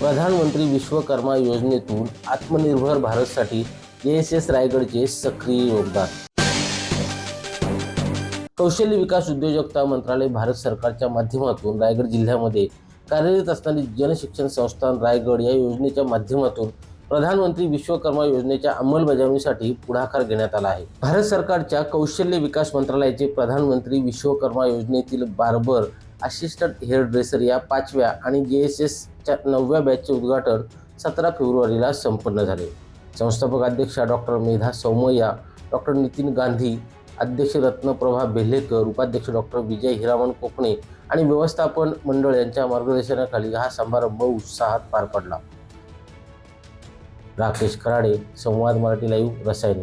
प्रधानमंत्री विश्वकर्मा योजनेतून आत्मनिर्भर भारतसाठी एस एस रायगडचे सक्रिय योगदान. कौशल्य विकास उद्योजकता मंत्रालय भारत सरकारच्या माध्यमातून रायगड जिल्ह्यामध्ये कार्यरत असणारी जनशिक्षण संस्थान रायगड या योजनेच्या माध्यमातून प्रधानमंत्री विश्वकर्मा योजनेच्या अंमलबजावणीसाठी पुढाकार घेण्यात आला आहे. भारत सरकारच्या कौशल्य विकास मंत्रालयाचे प्रधानमंत्री विश्वकर्मा योजनेतील बार्बर असिस्टंट हेअर ड्रेसर या पाचव्या आणि जे एस एसच्या नवव्या बॅचचे उद्घाटन सतरा फेब्रुवारीला संपन्न झाले. संस्थापक अध्यक्षा डॉक्टर मेधा सौमय्या डॉक्टर नितीन गांधी अध्यक्ष रत्नप्रभा बेल्हेकर उपाध्यक्ष डॉक्टर विजय हिरामण कोकणे आणि व्यवस्थापन मंडळ यांच्या मार्गदर्शनाखाली हा समारंभ उत्साहात पार पडला. राकेश खराडे संवाद मराठी लाईव्ह रसायने.